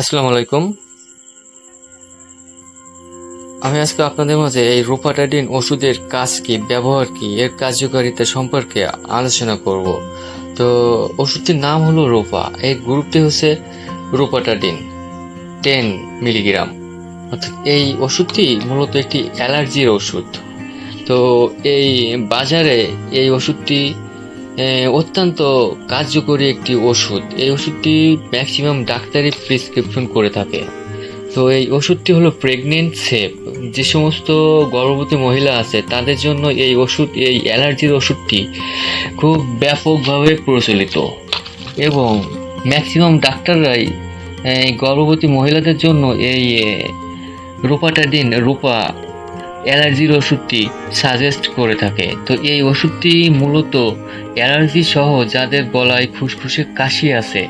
আসসালামু আলাইকুম। আমি আজকে আপনাদের মাঝে এই রোপাটাডিন ওষুধের কাজ কি, ব্যবহার কি, এর কার্যকারিতা সম্পর্কে আলোচনা করব। তো ওষুধটির নাম হলো রোপা এই গ্রুপটি হচ্ছে রোপাটাডিন টেন মিলিগ্রাম। অর্থাৎ এই ওষুধটি মূলত একটি অ্যালার্জির ওষুধ। তো এই বাজারে এই ওষুধটি অত্যন্ত কার্যকরী একটি ওষুধ। এই ওষুধটি ম্যাক্সিমাম ডাক্তারি প্রেসক্রিপশন করে থাকে। তো এই ওষুধটি হলো প্রেগনেন্ট সেপ যে সমস্ত গর্ভবতী মহিলা আছে, তাদের জন্য এই ওষুধ, এই অ্যালার্জির ওষুধটি খুব ব্যাপকভাবে প্রচলিত। এবং ম্যাক্সিমাম ডাক্তাররাই গর্ভবতী মহিলাদের জন্য এই রূপাটাডিন, রূপা অ্যালার্জির ওষুধটি সাজেস্ট করে থাকে। তো এই ওষুধটি মূলত অ্যালার্জি সহ যাদের গলায় ফুসফুসে কাশি আছে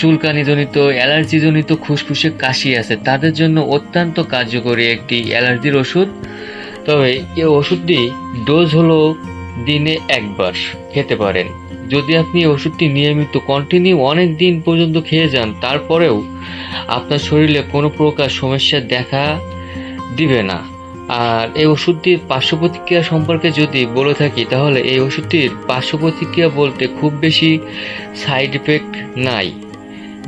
চুলকানিজনিত, অ্যালার্জিজনিত ফুসফুসে কাশি আছে, তাদের জন্য অত্যন্ত কার্যকরী একটি অ্যালার্জির ওষুধ। তবে এই ওষুধটি ডোজ হলো দিনে একবার খেতে পারেন। যদি আপনি ওষুধটি নিয়মিত কন্টিনিউ অনেক দিন পর্যন্ত খেয়ে যান, তারপরেও আপনার শরীরে কোনো প্রকার সমস্যা দেখা দিবে না। আর এই ওষুধটির পার্শ্ব প্রতিক্রিয়া সম্পর্কে যদি বলে থাকি, তাহলে এই ওষুধটির পার্শ্ব প্রতিক্রিয়া বলতে খুব বেশি সাইড ইফেক্ট নাই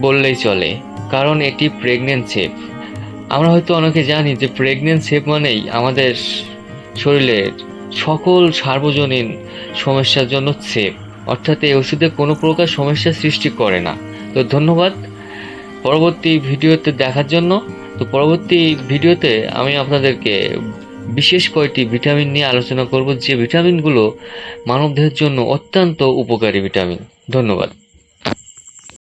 বললেই চলে, কারণ এটি প্রেগনেন্ট সেফ আমরা হয়তো অনেকে জানি যে প্রেগনেন্ট সেফ মানেই আমাদের শরীরের সকল সার্বজনীন সমস্যার জন্য সেফ অর্থাৎ এই ওষুধে কোনো প্রকার সমস্যা সৃষ্টি করে না। তো ধন্যবাদ পরবর্তী ভিডিওতে দেখার জন্য। তো পরবর্তী ভিডিওতে আমি আপনাদেরকে বিশেষ কয়েকটি ভিটামিন নিয়ে আলোচনা করব, যে ভিটামিনগুলো মানবদেহের জন্য অত্যন্ত উপকারী ভিটামিন। ধন্যবাদ।